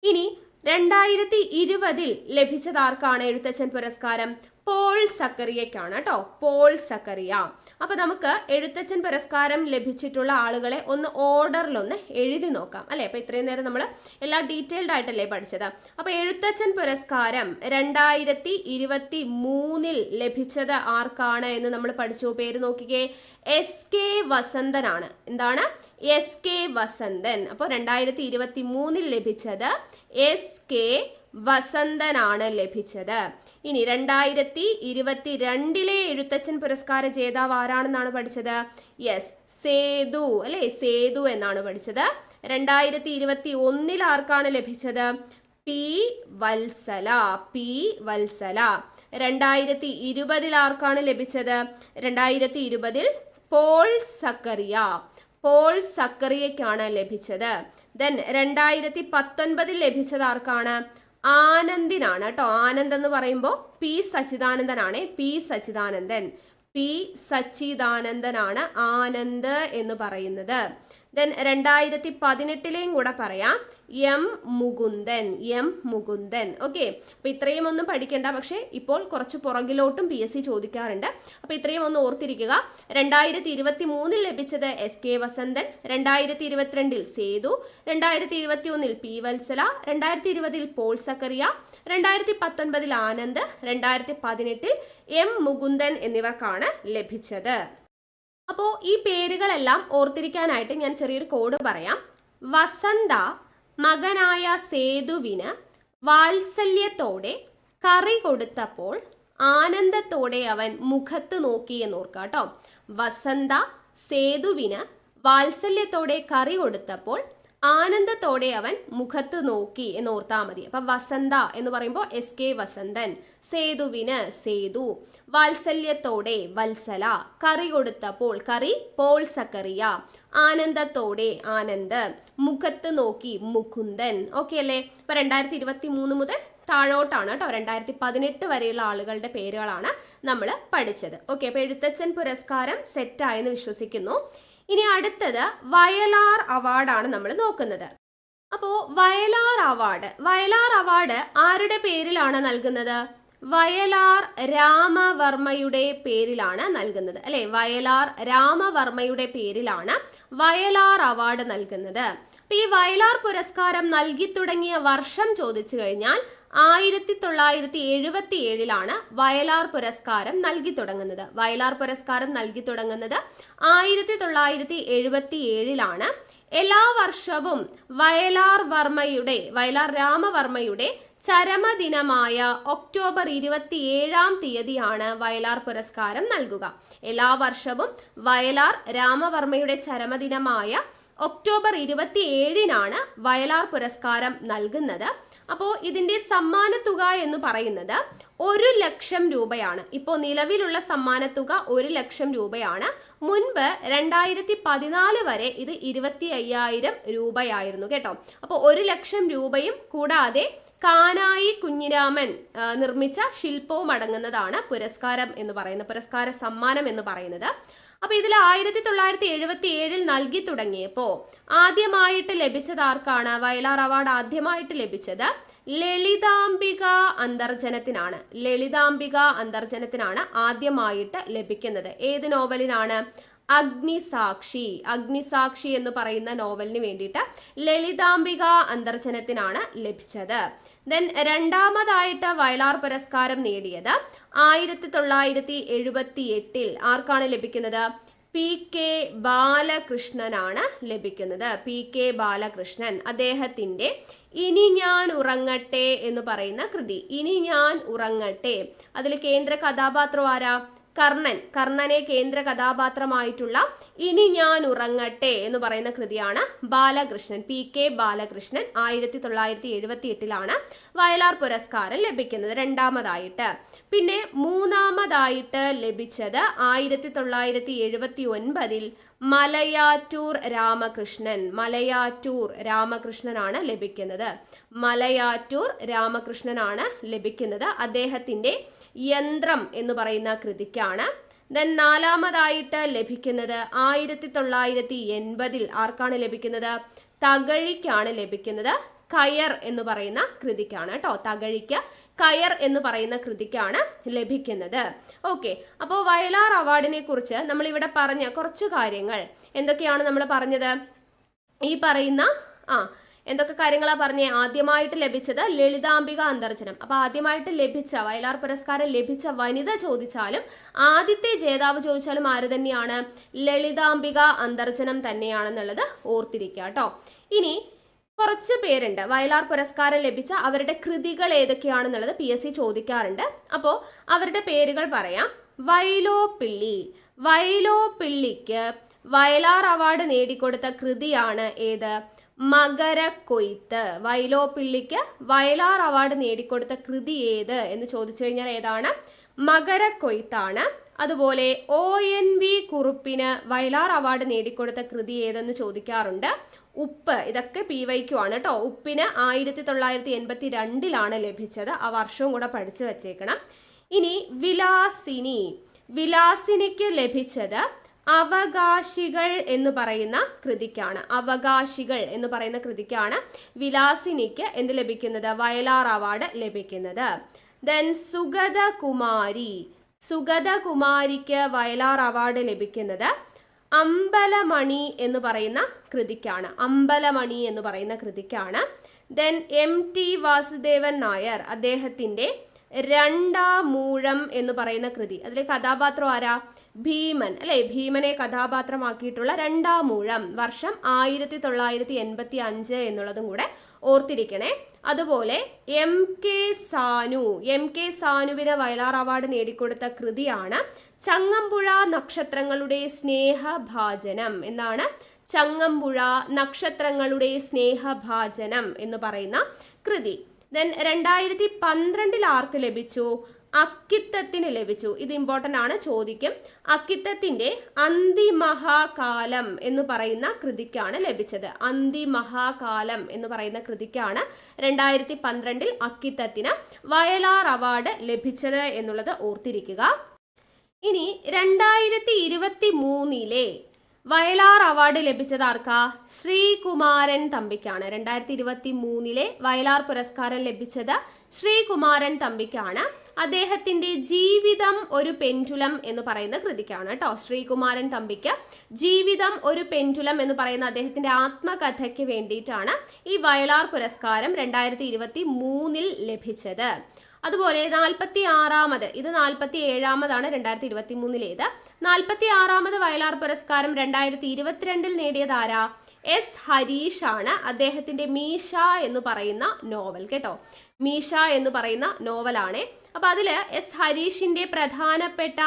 Speaker 1: ഇനി രണ്ടായിരത്തി ഇരുപതിൽ ലഭിച്ചതാർക്കാണ് എഴുത്തച്ഛൻ പുരസ്കാരം? പോൾ സക്കറിയക്കാണ് കേട്ടോ. പോൾ സക്കറിയ. അപ്പൊ നമുക്ക് എഴുത്തച്ഛൻ പുരസ്കാരം ലഭിച്ചിട്ടുള്ള ആളുകളെ ഒന്ന് ഓർഡറിലൊന്ന് എഴുതി നോക്കാം അല്ലെ? അപ്പൊ ഇത്രയും നേരം നമ്മൾ എല്ലാ ഡീറ്റെയിൽഡ് ആയിട്ടല്ലേ പഠിച്ചത്. അപ്പൊ എഴുത്തച്ഛൻ പുരസ്കാരം രണ്ടായിരത്തി ഇരുപത്തി മൂന്നിൽ ലഭിച്ചത് ആർക്കാണ് എന്ന് നമ്മൾ പഠിച്ചു? പേര് നോക്കിക്കേ. എസ് കെ വസന്തനാണ് എന്താണ്? S K Vasanthan. അപ്പോൾ രണ്ടായിരത്തി ഇരുപത്തി മൂന്നിൽ ലഭിച്ചത് എസ് കെ വസന്തനാണ് ലഭിച്ചത്. ഇനി രണ്ടായിരത്തി ഇരുപത്തി രണ്ടിലെ എഴുത്തച്ഛൻ പുരസ്കാര ജേതാവ് ആരാണെന്നാണ് പഠിച്ചത്? യെസ് സേതു. അല്ലെ? സേതു എന്നാണ് പഠിച്ചത്. രണ്ടായിരത്തി ഇരുപത്തി ഒന്നിൽ ആർക്കാണ് ലഭിച്ചത്? P Valsala P Valsala. രണ്ടായിരത്തി ഇരുപതിൽ ആർക്കാണ് ലഭിച്ചത്? രണ്ടായിരത്തി ഇരുപതിൽ പോൾ സക്കറിയ. പോൾ സക്കറിയയ്ക്കാണ് ലഭിച്ചത്. ദെൻ രണ്ടായിരത്തി പത്തൊൻപതിൽ ലഭിച്ചത് ആർക്കാണ്? ആനന്ദിനാണ് കേട്ടോ. ആനന്ദ് എന്ന് പറയുമ്പോൾ പി സച്ചിദാനന്ദനാണ്. പി സച്ചിദാനന്ദൻ. പി സച്ചിദാനന്ദനാണ് ആനന്ദ് എന്ന് പറയുന്നത്. ദെൻ രണ്ടായിരത്തി പതിനെട്ടിലെയും കൂടെ പറയാം. M Mukundan M Mukundan. Okay അപ്പൊ ഇത്രയും ഒന്നും പഠിക്കേണ്ട. പക്ഷേ ഇപ്പോൾ കുറച്ച് പുറകിലോട്ടും പി എസ് സി ചോദിക്കാറുണ്ട്. അപ്പൊ ഇത്രയും ഒന്ന് ഓർത്തിരിക്കുക. രണ്ടായിരത്തി ഇരുപത്തി മൂന്നിൽ ലഭിച്ചത് എസ് കെ വസന്തൻ രണ്ടായിരത്തി ഇരുപത്തിരണ്ടിൽ സേതു രണ്ടായിരത്തി ഇരുപത്തി ഒന്നിൽ പി വത്സല രണ്ടായിരത്തി ഇരുപതിൽ പോൾ സക്കറിയ രണ്ടായിരത്തി പത്തൊൻപതിൽ ആനന്ദ് രണ്ടായിരത്തി പതിനെട്ടിൽ എം മുകുന്ദൻ എന്നിവർക്കാണ് ലഭിച്ചത്. അപ്പോൾ ഈ പേരുകളെല്ലാം ഓർത്തിരിക്കാനായിട്ട് ഞാൻ ചെറിയൊരു കോഡ് പറയാം. വസന്ത മകനായ സേതുവിന് വാത്സല്യത്തോടെ കറി കൊടുത്തപ്പോൾ ആനന്ദത്തോടെ അവൻ മുഖത്ത് നോക്കി എന്ന് ഓർക്കുക കേട്ടോ വസന്ത സേതുവിന് വാത്സല്യത്തോടെ കറി കൊടുത്തപ്പോൾ ആനന്ദത്തോടെ അവൻ മുഖത്ത് നോക്കി എന്ന് ഓർത്താൽ മതി. അപ്പൊ വസന്ത എന്ന് പറയുമ്പോൾ എസ് കെ വസന്തൻ സേതുവിന് സേതു വാത്സല്യത്തോടെ വത്സല കറി കൊടുത്തപ്പോൾ കറി പോൾ സക്കറിയ ആനന്ദത്തോടെ ആനന്ദ് മുഖത്ത് നോക്കി മുകുന്ദൻ. ഓക്കെ അല്ലേ? ഇപ്പൊ രണ്ടായിരത്തി ഇരുപത്തി മൂന്ന് മുതൽ താഴോട്ടാണ് കേട്ടോ. രണ്ടായിരത്തി പതിനെട്ട് വരെയുള്ള ആളുകളുടെ പേരുകളാണ് നമ്മൾ പഠിച്ചത്. ഓക്കെ അപ്പൊ എഴുത്തച്ഛൻ പുരസ്കാരം സെറ്റായെന്ന് വിശ്വസിക്കുന്നു. ഇനി അടുത്തത് വയലാർ അവാർഡാണ് നമ്മൾ നോക്കുന്നത്. അപ്പോൾ വയലാർ അവാർഡ് വയലാർ അവാർഡ് ആരുടെ പേരിലാണ് നൽകുന്നത്? വയലാർ രാമവർമ്മയുടെ പേരിലാണ് നൽകുന്നത്. അല്ലെ? വയലാർ രാമവർമ്മയുടെ പേരിലാണ് വയലാർ അവാർഡ് നൽകുന്നത്. ഈ വയലാർ പുരസ്കാരം നൽകി തുടങ്ങിയ വർഷം ചോദിച്ചു കഴിഞ്ഞാൽ ആയിരത്തി തൊള്ളായിരത്തി എഴുപത്തി ഏഴിലാണ് വയലാർ പുരസ്കാരം നൽകി തുടങ്ങുന്നത്. വയലാർ പുരസ്കാരം നൽകി തുടങ്ങുന്നത് ആയിരത്തി തൊള്ളായിരത്തി എഴുപത്തി ഏഴിലാണ് എല്ലാ വർഷവും വയലാർ വർമ്മയുടെ വയലാർ രാമവർമ്മയുടെ ചരമദിനമായ ഒക്ടോബർ ഇരുപത്തിയേഴാം തീയതിയാണ് വയലാർ പുരസ്കാരം നൽകുക. എല്ലാ വർഷവും വയലാർ രാമവർമ്മയുടെ ചരമദിനമായ ഒക്ടോബർ ഇരുപത്തി ഏഴിനാണ് വയലാർ പുരസ്കാരം നൽകുന്നത്. അപ്പോൾ ഇതിന്റെ സമ്മാനത്തുക എന്ന് പറയുന്നത് ഒരു ലക്ഷം രൂപയാണ്. ഇപ്പോൾ നിലവിലുള്ള സമ്മാനത്തുക ഒരു ലക്ഷം രൂപയാണ്. മുൻപ് രണ്ടായിരത്തി പതിനാല് വരെ ഇത് ഇരുപത്തി അയ്യായിരം രൂപയായിരുന്നു കേട്ടോ. അപ്പോൾ ഒരു ലക്ഷം രൂപയും കൂടാതെ കാനായി കുഞ്ഞിരാമൻ നിർമ്മിച്ച ശില്പവും അടങ്ങുന്നതാണ് പുരസ്കാരം എന്ന് പറയുന്നത് പുരസ്കാര സമ്മാനം എന്ന് പറയുന്നത്. അപ്പൊ ഇതിൽ ആയിരത്തി തൊള്ളായിരത്തി എഴുപത്തി ഏഴിൽ നൽകി തുടങ്ങിയപ്പോ ആദ്യമായിട്ട് ലഭിച്ചത് ആർക്കാണ്? വയലാർ അവാർഡ് ആദ്യമായിട്ട് ലഭിച്ചത് ലളിതാംബിക അന്തർജനത്തിനാണ്. ലളിതാംബിക അന്തർജനത്തിനാണ് ആദ്യമായിട്ട് ലഭിക്കുന്നത്. ഏത് നോവലിനാണ്? അഗ്നിസാക്ഷി അഗ്നിസാക്ഷി എന്ന് പറയുന്ന നോവലിന് വേണ്ടിയിട്ട് ലളിതാംബിക അന്തർജനത്തിനാണ് ലഭിച്ചത്. ദെൻ രണ്ടാമതായിട്ട് വയലാർ പുരസ്കാരം നേടിയത് ആയിരത്തി തൊള്ളായിരത്തി എഴുപത്തി എട്ടിൽ ആർക്കാണ് ലഭിക്കുന്നത്? പി കെ ബാലകൃഷ്ണനാണ് ലഭിക്കുന്നത്. പി കെ ബാലകൃഷ്ണൻ അദ്ദേഹത്തിന്റെ ഇനി ഞാൻ ഉറങ്ങട്ടെ എന്ന് പറയുന്ന കൃതി. ഇനി ഞാൻ ഉറങ്ങട്ടെ. അതിൽ കേന്ദ്ര കഥാപാത്രം ആരാ? കർണൻ കർണനെ കേന്ദ്ര കഥാപാത്രമായിട്ടുള്ള ഇനി ഞാൻ ഉറങ്ങട്ടെ എന്ന് പറയുന്ന കൃതിയാണ് ബാലകൃഷ്ണൻ പി കെ ബാലകൃഷ്ണൻ. ആയിരത്തി തൊള്ളായിരത്തി എഴുപത്തി എട്ടിലാണ് വയലാർ പുരസ്കാരം ലഭിക്കുന്നത് രണ്ടാമതായിട്ട്. പിന്നെ മൂന്നാമതായിട്ട് ലഭിച്ചത് ആയിരത്തി തൊള്ളായിരത്തി എഴുപത്തി ഒൻപതിൽ മലയാറ്റൂർ രാമകൃഷ്ണൻ. മലയാറ്റൂർ രാമകൃഷ്ണനാണ് ലഭിക്കുന്നത്. മലയാറ്റൂർ രാമകൃഷ്ണനാണ് ലഭിക്കുന്നത്. അദ്ദേഹത്തിന്റെ യന്ത്രം എന്ന് പറയുന്ന കൃതിക്കാണ്. ദെൻ നാലാമതായിട്ട് ലഭിക്കുന്നത് ആയിരത്തി തൊള്ളായിരത്തി എൺപതിൽ ആർക്കാണ് ലഭിക്കുന്നത്? തകഴിക്കാണ് ലഭിക്കുന്നത്. കയർ എന്ന് പറയുന്ന കൃതിക്കാണ് കേട്ടോ. തകഴിക്ക് കയർ എന്ന് പറയുന്ന കൃതിക്കാണ് ലഭിക്കുന്നത്. ഓക്കെ അപ്പോൾ വയലാർ അവാർഡിനെ കുറിച്ച് നമ്മൾ ഇവിടെ പറഞ്ഞ കുറച്ച് കാര്യങ്ങൾ എന്തൊക്കെയാണ് നമ്മൾ പറഞ്ഞത്? ഈ പറയുന്ന ആ എന്തൊക്കെ കാര്യങ്ങളാണ് പറഞ്ഞേ? ആദ്യമായിട്ട് ലഭിച്ചത് ലളിതാംബിക അന്തർജനം അപ്പൊ ആദ്യമായിട്ട് ലഭിച്ച വയലാർ പുരസ്കാരം ലഭിച്ച വനിത ചോദിച്ചാലും ആദ്യത്തെ ജേതാവ് ചോദിച്ചാലും ആര് തന്നെയാണ്? ലളിതാംബിക അന്തർജനം തന്നെയാണെന്നുള്ളത് ഓർത്തിരിക്കുക കേട്ടോ. ഇനി കുറച്ച് പേരുണ്ട്. വയലാർ പുരസ്കാരം ലഭിച്ച അവരുടെ കൃതികൾ ഏതൊക്കെയാണെന്നുള്ളത് പി എസ് സി ചോദിക്കാറുണ്ട്. അപ്പോൾ അവരുടെ പേരുകൾ പറയാം. വൈലോ പിള്ളി വൈലോ പിള്ളിക്ക് വയലാർ അവാർഡ് നേടിക്കൊടുത്ത കൃതിയാണ് ഏത്? മകരക്കൊയ്ത്ത്. വൈലോ പിള്ളിക്ക് വയലാർ അവാർഡ് നേടിക്കൊടുത്ത കൃതി ഏത് എന്ന് ചോദിച്ചു കഴിഞ്ഞാൽ ഏതാണ്? മകരക്കൊയ്ത്താണ്. അതുപോലെ ഒ എൻ വി കുറുപ്പിന് വയലാർ അവാർഡ് നേടിക്കൊടുത്ത കൃതി ഏതെന്ന് ചോദിക്കാറുണ്ട്. ഉപ്പ് ഇതൊക്കെ പി വൈക്കു ആണ് കേട്ടോ. ഉപ്പിന് ആയിരത്തി തൊള്ളായിരത്തി എൺപത്തി രണ്ടിലാണ് ലഭിച്ചത്. ആ വർഷവും കൂടെ പഠിച്ചു വച്ചേക്കണം. ഇനി വിലാസിനി. വിലാസിനിക്ക് ലഭിച്ചത് അവകാശികൾ എന്ന് പറയുന്ന കൃതിക്കാണ്. അവകാശികൾ എന്ന് പറയുന്ന കൃതിക്കാണ് വിലാസിനിക്ക് എന്ത് ലഭിക്കുന്നത്? വയലാർ അവാർഡ് ലഭിക്കുന്നത്. ദെൻ സുഗതകുമാരി. സുഗതകുമാരിക്ക് വയലാർ അവാർഡ് ലഭിക്കുന്നത് അമ്പലമണി എന്ന് പറയുന്ന കൃതിക്കാണ്. അമ്പലമണി എന്ന് പറയുന്ന കൃതിക്കാണ്. Then M T Vasudevan Nair അദ്ദേഹത്തിന്റെ രണ്ടാം മൂഴം എന്ന് പറയുന്ന കൃതി. അതിലെ കഥാപാത്രം ആരാ? ഭീമൻ. അല്ലെ? ഭീമനെ കഥാപാത്രമാക്കിയിട്ടുള്ള രണ്ടാമൂഴം വർഷം ആയിരത്തി തൊള്ളായിരത്തി എൺപത്തി അഞ്ച് എന്നുള്ളതും കൂടെ ഓർത്തിരിക്കണേ. അതുപോലെ M K Sanu. M K സാനുവിന് Vayalar award നേടിക്കൊടുത്ത കൃതിയാണ് ചങ്ങമ്പുഴ നക്ഷത്രങ്ങളുടെ സ്നേഹഭാജനം എന്നാണ് ചങ്ങമ്പുഴ നക്ഷത്രങ്ങളുടെ സ്നേഹഭാജനം എന്ന് പറയുന്ന കൃതി. ദെൻ രണ്ടായിരത്തി പന്ത്രണ്ടിൽ ആർക്ക് ലഭിച്ചു? അക്കിത്തത്തിന് ലഭിച്ചു. ഇത് ഇമ്പോർട്ടന്റ് ആണ് ചോദിക്കും. അക്കിത്തത്തിന്റെ അന്തിമഹാകാലം എന്ന് പറയുന്ന കൃതിക്കാണ് ലഭിച്ചത്. അന്തിമഹാകാലം എന്ന് പറയുന്ന കൃതിക്കാണ് രണ്ടായിരത്തി പന്ത്രണ്ടിൽ അക്കിത്തത്തിന് വയലാർ അവാർഡ് ലഭിച്ചത് എന്നുള്ളത് ഓർത്തിരിക്കുക. ഇനി രണ്ടായിരത്തി ഇരുപത്തി മൂന്നിലെ വയലാർ അവാർഡ് ലഭിച്ചത് ആർക്കാ ശ്രീകുമാരൻ തമ്പിക്കാണ്. രണ്ടായിരത്തി ഇരുപത്തി മൂന്നിലെ വയലാർ പുരസ്കാരം ലഭിച്ചത് ശ്രീകുമാരൻ തമ്പിക്കാണ്. അദ്ദേഹത്തിന്റെ ജീവിതം ഒരു പെന്റുലം എന്ന് പറയുന്ന കൃതിക്കാണ് കേട്ടോ. ശ്രീകുമാരൻ തമ്പിക്ക് ജീവിതം ഒരു പെന്റുലം എന്ന് പറയുന്ന അദ്ദേഹത്തിന്റെ ആത്മകഥയ്ക്ക് വേണ്ടിയിട്ടാണ് ഈ വയലാർ പുരസ്കാരം രണ്ടായിരത്തി ഇരുപത്തി മൂന്നിൽ ലഭിച്ചത്. അതുപോലെ നാൽപ്പത്തി ആറാമത് ഇത് നാൽപ്പത്തി ഏഴാമതാണ് രണ്ടായിരത്തി ഇരുപത്തി മൂന്നിലേത് നാൽപ്പത്തി ആറാമത് വയലാർ പുരസ്കാരം രണ്ടായിരത്തി ഇരുപത്തിരണ്ടിൽ നേടിയത് ആരാ എസ് ഹരീഷ് ആണ് അദ്ദേഹത്തിന്റെ മീഷ എന്ന് പറയുന്ന നോവൽ കേട്ടോ. മീഷ എന്ന് പറയുന്ന നോവലാണ്. അപ്പൊ അതിൽ എസ് ഹരീഷിന്റെ പ്രധാനപ്പെട്ട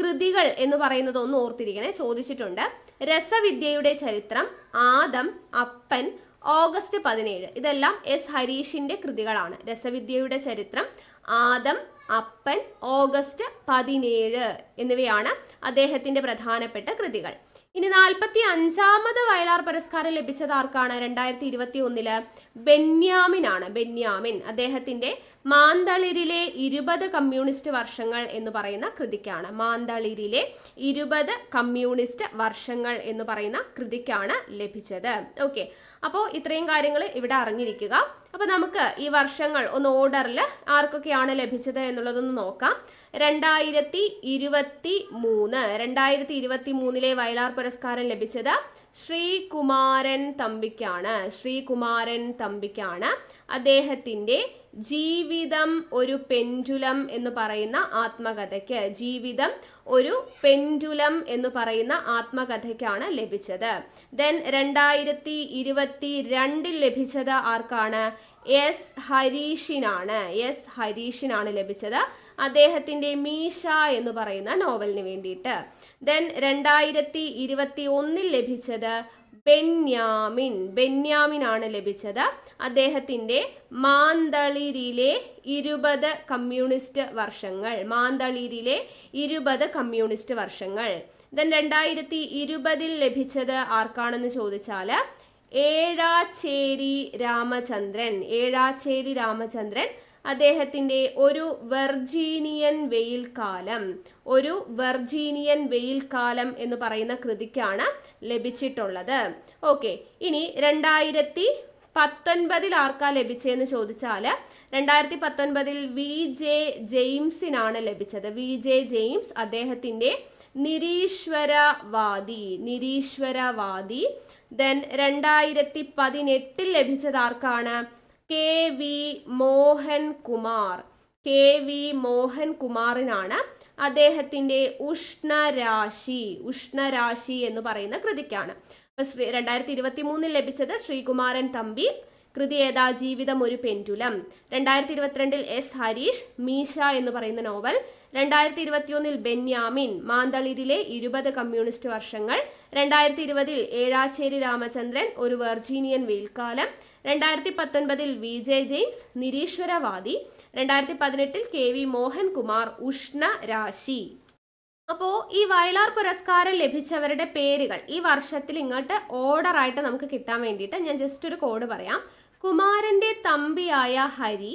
Speaker 1: കൃതികൾ എന്ന് പറയുന്നത് ഒന്ന് ഓർത്തിരിക്കണേ. ചോദിച്ചിട്ടുണ്ട്. രസവിദ്യയുടെ ചരിത്രം ആദം അപ്പൻ ഓഗസ്റ്റ് പതിനേഴ്. ഇതെല്ലാം എസ് ഹരീഷിന്റെ കൃതികളാണ്. രസവിദ്യയുടെ ചരിത്രം ആദം അപ്പൻ ഓഗസ്റ്റ് പതിനേഴ് എന്നിവയാണ് അദ്ദേഹത്തിന്റെ പ്രധാനപ്പെട്ട കൃതികൾ. ഇനി നാൽപ്പത്തി അഞ്ചാമത് വയലാർ പുരസ്കാരം ലഭിച്ചത് ആർക്കാണ്? രണ്ടായിരത്തി ഇരുപത്തി ഒന്നിൽ ബെന്യാമിൻ ആണ് ബെന്യാമിൻ അദ്ദേഹത്തിന്റെ മാന്തളിരിലെ ഇരുപത് കമ്മ്യൂണിസ്റ്റ് വർഷങ്ങൾ എന്ന് പറയുന്ന കൃതിക്കാണ്. മാന്തളിരിലെ ഇരുപത് കമ്മ്യൂണിസ്റ്റ് വർഷങ്ങൾ എന്ന് പറയുന്ന കൃതിക്കാണ് ലഭിച്ചത്. ഓക്കെ. അപ്പോൾ ഇത്രയും കാര്യങ്ങൾ ഇവിടെ അറിഞ്ഞിരിക്കുക. അപ്പോൾ നമുക്ക് ഈ വർഷങ്ങൾ ഒന്ന് ഓർഡറിൽ ആർക്കൊക്കെയാണ് ലഭിച്ചത് എന്നുള്ളതൊന്ന് നോക്കാം. രണ്ടായിരത്തി ഇരുപത്തി മൂന്ന് രണ്ടായിരത്തി ഇരുപത്തി മൂന്നിലെ വയലാർ പുരസ്കാരം ലഭിച്ചത് ശ്രീകുമാരൻ തമ്പിക്കാണ്. ശ്രീകുമാരൻ തമ്പിക്കാണ്. അദ്ദേഹത്തിന്റെ ജീവിതം ഒരു പെൻഡുലം എന്ന് പറയുന്ന ആത്മകഥയ്ക്ക് ജീവിതം ഒരു പെൻഡുലം എന്ന് പറയുന്ന ആത്മകഥയ്ക്കാണ് ലഭിച്ചത്. ദെൻ രണ്ടായിരത്തി ഇരുപത്തി രണ്ടിൽ ലഭിച്ചത് ആർക്കാണ്? എസ് ഹരീഷിനാണ്. എസ് ഹരീഷിനാണ് ലഭിച്ചത്. അദ്ദേഹത്തിന്റെ മീശ എന്ന് പറയുന്ന നോവലിന് വേണ്ടിയിട്ട്. ദെൻ രണ്ടായിരത്തി ഇരുപത്തി ഒന്നിൽ ലഭിച്ചത് ബെന്യാമിൻ. ബെന്യാമിനാണ് ലഭിച്ചത്. അദ്ദേഹത്തിന്റെ മാന്തളിരിലെ ഇരുപത് കമ്മ്യൂണിസ്റ്റ് വർഷങ്ങൾ. മാന്തളിരിലെ ഇരുപത് കമ്മ്യൂണിസ്റ്റ് വർഷങ്ങൾ. ദെൻ രണ്ടായിരത്തി ഇരുപതിൽ ലഭിച്ചത് ആർക്കാണെന്ന് ചോദിച്ചാൽ ഏഴാച്ചേരി രാമചന്ദ്രൻ. ഏഴാച്ചേരി രാമചന്ദ്രൻ അദ്ദേഹത്തിന്റെ ഒരു വെർജീനിയൻ വെയിൽ കാലം ഒരു വെർജീനിയൻ വെയിൽ കാലം എന്ന് പറയുന്ന കൃതിക്കാണ് ലഭിച്ചിട്ടുള്ളത്. ഓക്കെ ഇനി രണ്ടായിരത്തി പത്തൊൻപതിൽ ആർക്കാ ലഭിച്ചതെന്ന് ചോദിച്ചാൽ രണ്ടായിരത്തി പത്തൊൻപതിൽ വി ജെ ജെയിംസിനാണ് ലഭിച്ചത്. വി ജെ ജെയിംസ് അദ്ദേഹത്തിന്റെ നിരീശ്വരവാദി നിരീശ്വരവാദി. ദെൻ രണ്ടായിരത്തി പതിനെട്ടിൽ ലഭിച്ചത് ആർക്കാണ്? K V Mohan Kumar. K V Mohan കുമാറിനാണ് അദ്ദേഹത്തിന്റെ ഉഷ്ണരാശി ഉഷ്ണരാശി എന്ന് പറയുന്ന കൃതിക്കാണ്. അപ്പൊ ശ്രീ രണ്ടായിരത്തി ഇരുപത്തി മൂന്നിൽ ലഭിച്ചത് ശ്രീകുമാരൻ തമ്പി. കൃതി ഏതാ? ജീവിതം ഒരു പെൻഡുലം. രണ്ടായിരത്തി ഇരുപത്തിരണ്ടിൽ എസ്. ഹരീഷ് മീശ എന്ന് പറയുന്ന നോവൽ. രണ്ടായിരത്തി ഇരുപത്തിയൊന്നിൽ ബെന്യാമിൻ മാന്തളിരിലെ ഇരുപത് കമ്മ്യൂണിസ്റ്റ് വർഷങ്ങൾ രണ്ടായിരത്തി ഇരുപതിൽ ഏഴാച്ചേരി രാമചന്ദ്രൻ ഒരു വെർജീനിയൻ വെയിൽക്കാലം രണ്ടായിരത്തി പത്തൊൻപതിൽ വി ജെ ജെയിംസ് നിരീശ്വരവാദി രണ്ടായിരത്തി പതിനെട്ടിൽ കെ വി മോഹൻകുമാർ ഉഷ്ണ രാശി. അപ്പോൾ ഈ വയലാർ പുരസ്കാരം ലഭിച്ചവരുടെ പേരുകൾ ഈ വർഷത്തിൽ ഇങ്ങോട്ട് ഓർഡറായിട്ട് നമുക്ക് കിട്ടാൻ വേണ്ടിയിട്ട് ഞാൻ ജസ്റ്റ് ഒരു കോഡ് പറയാം. കുമാരന്റെ തമ്പിയായ ഹരി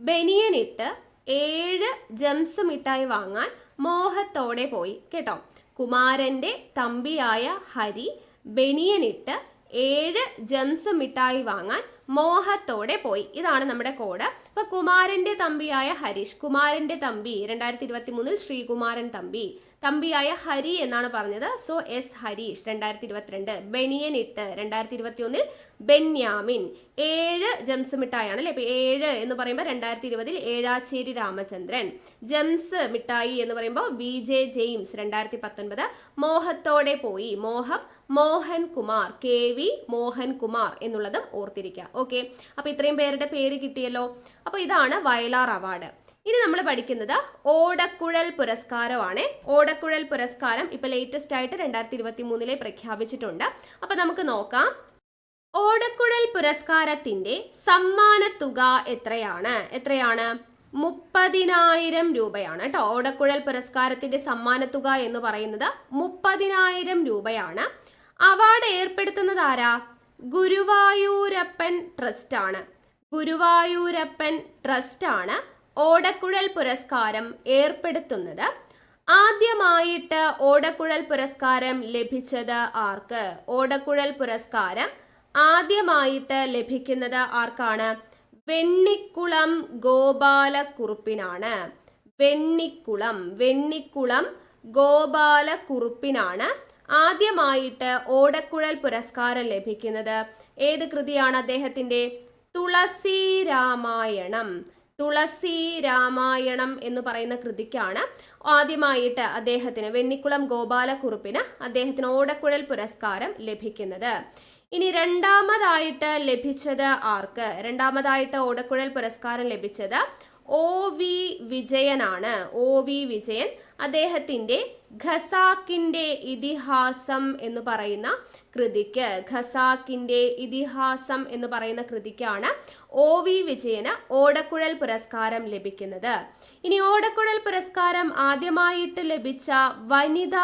Speaker 1: ബനിയനിട്ട് ഏഴ് ജംസ് മിഠായി വാങ്ങാൻ മോഹത്തോടെ പോയി. കേട്ടോ? കുമാരന്റെ തമ്പിയായ ഹരി ബനിയനിട്ട് ഏഴ് ജംസ് മിഠായി വാങ്ങാൻ മോഹത്തോടെ പോയി. ഇതാണ് നമ്മുടെ കോഡ്. അപ്പൊ കുമാരന്റെ തമ്പിയായ ഹരീഷ് കുമാരന്റെ തമ്പി രണ്ടായിരത്തി ഇരുപത്തി മൂന്നിൽ ശ്രീകുമാരൻ തമ്പി തമ്പിയായ ഹരി എന്നാണ് പറഞ്ഞത്. സോ എസ് ഹരീഷ് രണ്ടായിരത്തി ഇരുപത്തിരണ്ട് ബെനിയൻ ഇട്ട് രണ്ടായിരത്തി ഇരുപത്തി ഒന്നിൽ ബെന്യാമിൻ. ഏഴ് ജംസ് മിഠായാണ് അല്ലെ? ഏഴ് എന്ന് പറയുമ്പോൾ രണ്ടായിരത്തി ഇരുപതിൽ ഏഴാച്ചേരി രാമചന്ദ്രൻ. ജംസ് മിഠായി എന്ന് പറയുമ്പോൾ ബി ജെ ജെയിംസ് രണ്ടായിരത്തി പത്തൊൻപത് മോഹത്തോടെ പോയി. മോഹം മോഹൻ കുമാർ കെ വി മോഹൻ കുമാർ എന്നുള്ളതും ഓർത്തിരിക്കുക. ഓക്കെ. അപ്പൊ ഇത്രയും പേരുടെ പേര് കിട്ടിയല്ലോ. അപ്പൊ ഇതാണ് വയലാർ അവാർഡ്. ഇനി നമ്മൾ പഠിക്കുന്നത് ഓടക്കുഴൽ പുരസ്കാരമാണ്. ഓടക്കുഴൽ പുരസ്കാരം ഇപ്പൊ ലേറ്റസ്റ്റ് ആയിട്ട് രണ്ടായിരത്തി ഇരുപത്തി മൂന്നിലെ പ്രഖ്യാപിച്ചിട്ടുണ്ട്. അപ്പൊ നമുക്ക് നോക്കാം. ഓടക്കുഴൽ പുരസ്കാരത്തിന്റെ സമ്മാന തുക എത്രയാണ്? എത്രയാണ്? മുപ്പതിനായിരം രൂപയാണ് കേട്ടോ. ഓടക്കുഴൽ പുരസ്കാരത്തിന്റെ സമ്മാന തുക എന്ന് പറയുന്നത് മുപ്പതിനായിരം രൂപയാണ്. അവാർഡ് ഏർപ്പെടുത്തുന്നത് ആരാ? ഗുരുവായൂരപ്പൻ ട്രസ്റ്റ് ആണ്. ഗുരുവായൂരപ്പൻ ട്രസ്റ്റ് ആണ്. ഓടക്കുഴൽ പുരസ്കാരം ഏർപ്പെടുത്തുന്നത്. ആദ്യമായിട്ട് ഓടക്കുഴൽ പുരസ്കാരം ലഭിച്ചത് ആർക്ക്? ഓടക്കുഴൽ പുരസ്കാരം ആദ്യമായിട്ട് ലഭിക്കുന്നത് ആർക്കാണ്? വെണ്ണിക്കുളം ഗോപാലക്കുറുപ്പിനാണ്. വെണ്ണിക്കുളം വെണ്ണിക്കുളം ഗോപാലക്കുറുപ്പിനാണ് ആദ്യമായിട്ട് ഓടക്കുഴൽ പുരസ്കാരം ലഭിക്കുന്നത്. ഏത് കൃതിയാണ് അദ്ദേഹത്തിന്റെ തുളസി രാമായണം തുളസി രാമായണം എന്ന് പറയുന്ന കൃതിക്കാണ് ആദ്യമായിട്ട് അദ്ദേഹത്തിന് വെണ്ണിക്കുളം ഗോപാലക്കുറുപ്പിന് അദ്ദേഹത്തിന് ഓടക്കുഴൽ പുരസ്കാരം ലഭിക്കുന്നത്. ഇനി രണ്ടാമതായിട്ട് ലഭിച്ചത് ആർക്ക്? രണ്ടാമതായിട്ട് ഓടക്കുഴൽ പുരസ്കാരം ലഭിച്ചത് ഒ വി വിജയനാണ്. ഒ വി വിജയൻ അദ്ദേഹത്തിന്റെ ഖസാക്കിന്റെ ഇതിഹാസം എന്ന് പറയുന്ന കൃതിക്ക് ഖസാക്കിന്റെ ഇതിഹാസം എന്ന് പറയുന്ന കൃതിക്കാണ് ഒ വി വിജയന് ഓടക്കുഴൽ പുരസ്കാരം ലഭിക്കുന്നത്. ഇനി ഓടക്കുഴൽ പുരസ്കാരം ആദ്യമായിട്ട് ലഭിച്ച വനിത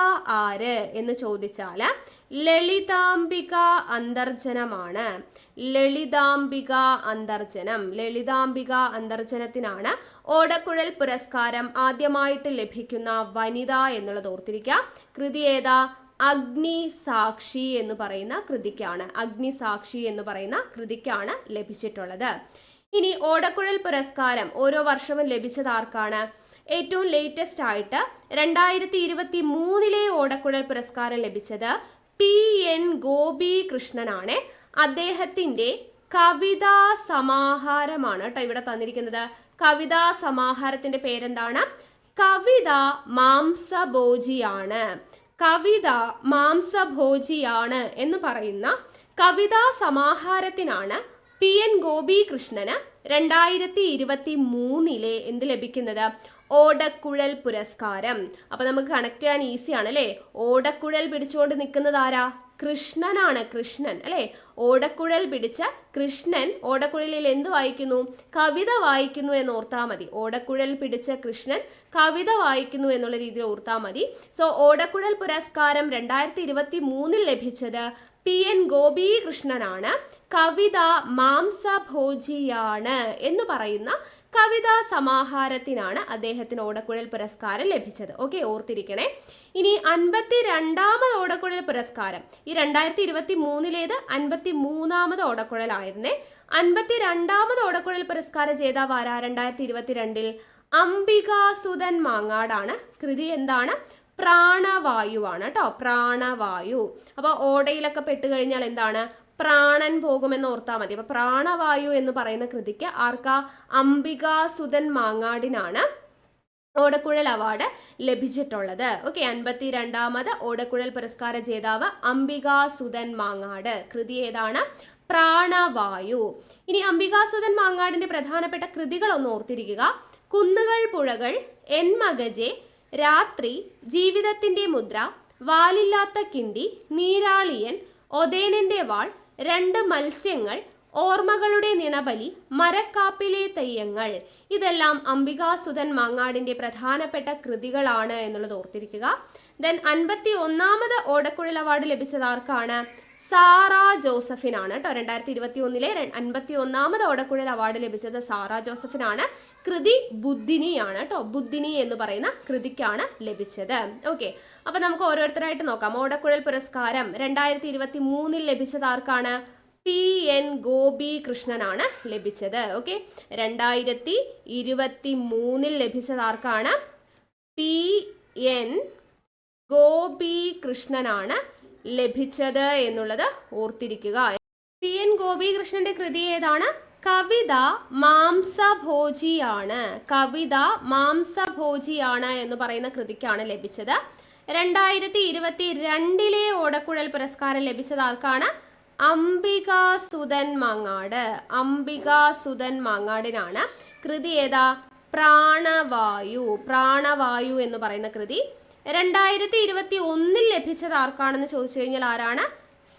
Speaker 1: ആര് എന്ന് ചോദിച്ചാൽ ലളിതാംബിക അന്തർജനമാണ്. ലളിതാംബിക അന്തർജനം. ലളിതാംബിക അന്തർജനത്തിനാണ് ഓടക്കുഴൽ പുരസ്കാരം ആദ്യമായിട്ട് ലഭിക്കുന്ന വനിത എന്നുള്ളത് ഓർത്തിരിക്കുക. കൃതി ഏതാ? അഗ്നി സാക്ഷി എന്ന് പറയുന്ന കൃതിക്കാണ്. അഗ്നി സാക്ഷി എന്ന് പറയുന്ന കൃതിക്കാണ് ലഭിച്ചിട്ടുള്ളത്. ഇനി ഓടക്കുഴൽ പുരസ്കാരം. ഓരോ വർഷവും ലഭിച്ചത് ആർക്കാണ്? ഏറ്റവും ലേറ്റസ്റ്റ് ആയിട്ട് രണ്ടായിരത്തി ഇരുപത്തി മൂന്നിലെ ഓടക്കുഴൽ പുരസ്കാരം ലഭിച്ചത് പി എൻ ഗോപികൃഷ്ണനാണ് അദ്ദേഹത്തിന്റെ കവിതാ സമാഹാരമാണ് കേട്ടോ ഇവിടെ തന്നിരിക്കുന്നത്. കവിതാ സമാഹാരത്തിന്റെ പേരെന്താണ്? കവിത മാംസഭോജിയാണ്. കവിത മാംസഭോജിയാണ് എന്ന് പറയുന്ന കവിതാ സമാഹാരത്തിനാണ് പി എൻ ഗോപികൃഷ്ണന് രണ്ടായിരത്തി ഇരുപത്തി മൂന്നിലെ എന്ത് ലഭിക്കുന്നത്? ഓടക്കുഴൽ പുരസ്കാരം. അപ്പൊ നമുക്ക് കണക്ട് ചെയ്യാൻ ഈസിയാണ് അല്ലേ? ഓടക്കുഴൽ പിടിച്ചുകൊണ്ട് നിൽക്കുന്നത് ആരാ? കൃഷ്ണനാണ് കൃഷ്ണൻ അല്ലെ? ഓടക്കുഴൽ പിടിച്ച കൃഷ്ണൻ ഓടക്കുഴലിൽ എന്ത് വായിക്കുന്നു? കവിത വായിക്കുന്നു എന്ന് ഓർത്താൽ മതി. ഓടക്കുഴൽ പിടിച്ച കൃഷ്ണൻ കവിത വായിക്കുന്നു എന്നുള്ള രീതിയിൽ ഓർത്താൽ മതി. സോ ഓടക്കുഴൽ പുരസ്കാരം രണ്ടായിരത്തി ഇരുപത്തി മൂന്നിൽ ലഭിച്ചത് പി എൻ ഗോപീകൃഷ്ണനാണ് കവിത മാംസഭോജിയാണ് എന്ന് പറയുന്ന കവിതാ സമാഹാരത്തിനാണ് അദ്ദേഹത്തിന് ഓടക്കുഴൽ പുരസ്കാരം ലഭിച്ചത്. ഓക്കെ ഓർത്തിരിക്കണേ. ഇനി അൻപത്തി രണ്ടാമത് ഓടക്കുഴൽ പുരസ്കാരം. ഈ രണ്ടായിരത്തി ഇരുപത്തി മൂന്നിലേത് അൻപത്തി മൂന്നാമത് ഓടക്കുഴലായിരുന്നേ. അൻപത്തി രണ്ടാമത് ഓടക്കുഴൽ പുരസ്കാര ജേതാവ് ആരാ? രണ്ടായിരത്തി ഇരുപത്തിരണ്ടിൽ അംബികാസുധൻ മാങ്ങാടാണ്. കൃതി എന്താണ്? പ്രാണവായുവാണ് കേട്ടോ പ്രാണവായു. അപ്പോൾ ഓടയിലൊക്കെ പെട്ട് കഴിഞ്ഞാൽ എന്താണ്? പ്രാണൻ പോകുമെന്ന് ഓർത്താൽ മതി. അപ്പൊ പ്രാണവായു എന്ന് പറയുന്ന കൃതിക്ക് ആർക്കാ? അംബികാസുതൻ മാങ്ങാടിനാണ് ഓടക്കുഴൽ അവാർഡ് ലഭിച്ചിട്ടുള്ളത്. ഓക്കെ അൻപത്തി രണ്ടാമത് ഓടക്കുഴൽ പുരസ്കാര ജേതാവ് അംബികാസുതൻ മാങ്ങാട്. കൃതി ഏതാണ്? പ്രാണവായു. ഇനി അംബികാസുതൻ മാങ്ങാടിന്റെ പ്രധാനപ്പെട്ട കൃതികളൊന്ന് ഓർത്തിരിക്കുക. കുന്നുകൾ പുഴകൾ എൻ മകജെ രാത്രി ജീവിതത്തിന്റെ മുദ്ര വാലില്ലാത്ത കിണ്ടി നീരാളിയൻ ഒതേനന്റെ വാൾ രണ്ട് മത്സ്യങ്ങൾ ഓർമ്മകളുടെ നിണബലി മരക്കാപ്പിലെ തെയ്യങ്ങൾ. ഇതെല്ലാം അംബികാസുധൻ മാങ്ങാടിന്റെ പ്രധാനപ്പെട്ട കൃതികളാണ് എന്നുള്ളത് ഓർത്തിരിക്കുക. ദെൻ അൻപത്തി ഒന്നാമത് ഓടക്കുഴൽ അവാർഡ് ലഭിച്ചത് ആർക്കാണ്? സാറ ജോസഫിനാണ് കേട്ടോ. രണ്ടായിരത്തി ഇരുപത്തി ഒന്നിലെ അൻപത്തി ഒന്നാമത് ഓടക്കുഴൽ അവാർഡ് ലഭിച്ചത് സാറ ജോസഫിനാണ്. കൃതി ബുദ്ധിനിയാണ് കേട്ടോ. ബുദ്ധിനി എന്ന് പറയുന്ന കൃതിക്കാണ് ലഭിച്ചത്. ഓക്കെ അപ്പൊ നമുക്ക് ഓരോരുത്തരായിട്ട് നോക്കാം. ഓടക്കുഴൽ പുരസ്കാരം രണ്ടായിരത്തി ഇരുപത്തി മൂന്നിൽ ലഭിച്ചത് ആർക്കാണ്? പി. എൻ. ഗോപി കൃഷ്ണനാണ് ലഭിച്ചത്. ഓക്കെ രണ്ടായിരത്തി ഇരുപത്തി മൂന്നിൽ ലഭിച്ചത് ആർക്കാണ്? പി. എൻ. ഗോപി കൃഷ്ണനാണ് ലഭിച്ചത് എന്നുള്ളത് ഓർത്തിരിക്കുക. പി. എൻ. ഗോപികൃഷ്ണന്റെ കൃതി ഏതാണ്? കവിത മാംസഭോജിയാണ്. കവിത മാംസഭോജിയാണ് എന്ന് പറയുന്ന കൃതിക്കാണ് ലഭിച്ചത്. രണ്ടായിരത്തി ഇരുപത്തി രണ്ടിലെ ഓടക്കുഴൽ പുരസ്കാരം ലഭിച്ചത് ആർക്കാണ്? അംബികാസുധൻ മാങ്ങാട്. അംബികാസുധൻ മാങ്ങാടിനാണ്. കൃതി ഏതാ? പ്രാണവായു. പ്രാണവായു എന്ന് പറയുന്ന കൃതി. രണ്ടായിരത്തി ഇരുപത്തി ഒന്നിൽ ലഭിച്ചത് ആർക്കാണെന്ന് ചോദിച്ചു കഴിഞ്ഞാൽ ആരാണ്?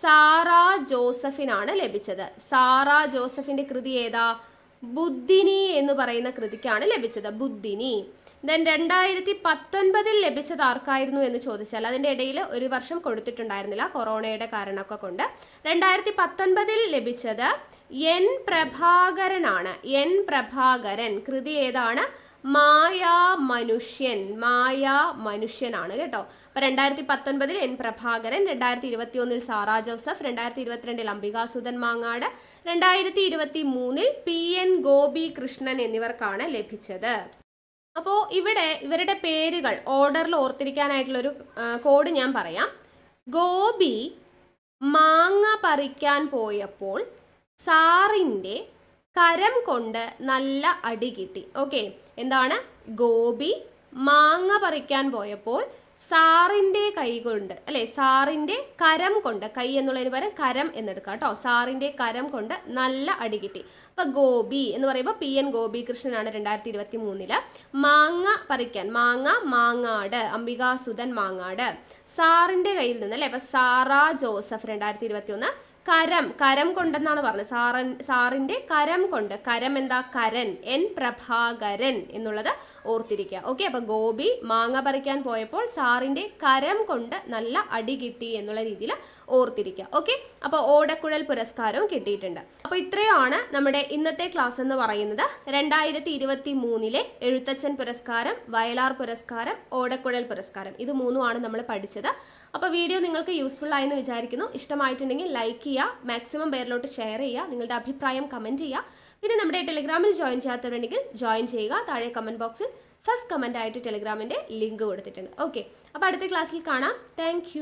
Speaker 1: സാറ ജോസഫിനാണ് ലഭിച്ചത്. സാറ ജോസഫിന്റെ കൃതി ഏതാ? ബുദ്ധിനി എന്ന് പറയുന്ന കൃതിക്കാണ് ലഭിച്ചത്. ബുദ്ധിനി. ദെൻ രണ്ടായിരത്തി പത്തൊൻപതിൽ ലഭിച്ചത് ആർക്കായിരുന്നു എന്ന് ചോദിച്ചാൽ അതിന്റെ ഇടയിൽ ഒരു വർഷം കൊടുത്തിട്ടുണ്ടായിരുന്നില്ല കൊറോണയുടെ കാരണമൊക്കെ കൊണ്ട്. രണ്ടായിരത്തി പത്തൊൻപതിൽ ലഭിച്ചത് എൻ പ്രഭാകരനാണ്. എൻ പ്രഭാകരൻ. കൃതി ഏതാണ്? മായാ മനുഷ്യൻ മായാ മനുഷ്യനാണ് കേട്ടോ. അപ്പൊ രണ്ടായിരത്തി പത്തൊൻപതിൽ എൻ പ്രഭാകരൻ രണ്ടായിരത്തി ഇരുപത്തി ഒന്നിൽ സാറാ ജോസഫ് രണ്ടായിരത്തി ഇരുപത്തിരണ്ടിൽ അംബികാസുധൻ മാങ്ങാട് രണ്ടായിരത്തി ഇരുപത്തി മൂന്നിൽ പി എൻ ഗോപി കൃഷ്ണൻ എന്നിവർക്കാണ് ലഭിച്ചത്. അപ്പോൾ ഇവിടെ ഇവരുടെ പേരുകൾ ഓർഡറിൽ ഓർത്തിരിക്കാനായിട്ടുള്ളൊരു കോഡ് ഞാൻ പറയാം. ഗോപി മാങ്ങ പറിക്കാൻ പോയപ്പോൾ സാറിന്റെ കരം കൊണ്ട് നല്ല അടി കിട്ടി. ഓക്കെ എന്താണ്? ഗോപി മാങ്ങ പറിക്കാൻ പോയപ്പോൾ സാറിന്റെ കൈ കൊണ്ട് അല്ലെ? സാറിന്റെ കരം കൊണ്ട് കൈ എന്നുള്ളതിന് പകരം കരം എന്നെടുക്കാം കേട്ടോ. സാറിന്റെ കരം കൊണ്ട് നല്ല അടി കിട്ടി. അപ്പൊ ഗോപി എന്ന് പറയുമ്പോൾ പി എൻ ഗോപികൃഷ്ണനാണ് രണ്ടായിരത്തി ഇരുപത്തി മൂന്നിൽ മാങ്ങ പറിക്കാൻ മാങ്ങ മാങ്ങാട് അംബികാസുധൻ മാങ്ങാട് സാറിന്റെ കയ്യിൽ നിന്ന് അല്ലേ? അപ്പൊ സാറാ ജോസഫ് രണ്ടായിരത്തി ഇരുപത്തി ഒന്ന് കരം കരം കൊണ്ടെന്നാണ് പറഞ്ഞത്. സാറൻ സാറിന്റെ കരം കൊണ്ട് കരം എന്താ? കരൻ എൻ പ്രഭാകരൻ എന്നുള്ളത് ഓർത്തിരിക്കുക. ഓക്കെ അപ്പൊ ഗോപി മാങ്ങ പറിക്കാൻ പോയപ്പോൾ സാറിന്റെ കരം കൊണ്ട് നല്ല അടി കിട്ടി എന്നുള്ള രീതിയിൽ ഓർത്തിരിക്കുക. ഓക്കെ അപ്പോൾ ഓടക്കുഴൽ പുരസ്കാരവും കിട്ടിയിട്ടുണ്ട്. അപ്പോൾ ഇത്രയാണ് നമ്മുടെ ഇന്നത്തെ ക്ലാസ് എന്ന് പറയുന്നത്. രണ്ടായിരത്തി ഇരുപത്തി മൂന്നിലെ എഴുത്തച്ഛൻ പുരസ്കാരം വയലാർ പുരസ്കാരം ഓടക്കുഴൽ പുരസ്കാരം. ഇത് മൂന്നുമാണ് നമ്മൾ പഠിച്ചത്. അപ്പോൾ വീഡിയോ നിങ്ങൾക്ക് യൂസ്ഫുൾ ആയെന്ന് വിചാരിക്കുന്നു. ഇഷ്ടമായിട്ടുണ്ടെങ്കിൽ ലൈക്ക് ചെയ്യുക മാക്സിമം പേരിലോട്ട് ഷെയർ ചെയ്യുക നിങ്ങളുടെ അഭിപ്രായം കമന്റ് ചെയ്യുക പിന്നെ നമ്മുടെ ടെലിഗ്രാമിൽ ജോയിൻ ചെയ്യാത്തവരുണ്ടെങ്കിൽ ജോയിൻ ചെയ്യുക. താഴെ കമന്റ് ബോക്സിൽ ഫസ്റ്റ് കമന്റ് ആയിട്ട് ടെലിഗ്രാമിന്റെ ലിങ്ക് കൊടുത്തിട്ടുണ്ട്. ഓക്കെ അപ്പോൾ അടുത്ത ക്ലാസ്സിൽ കാണാം. താങ്ക്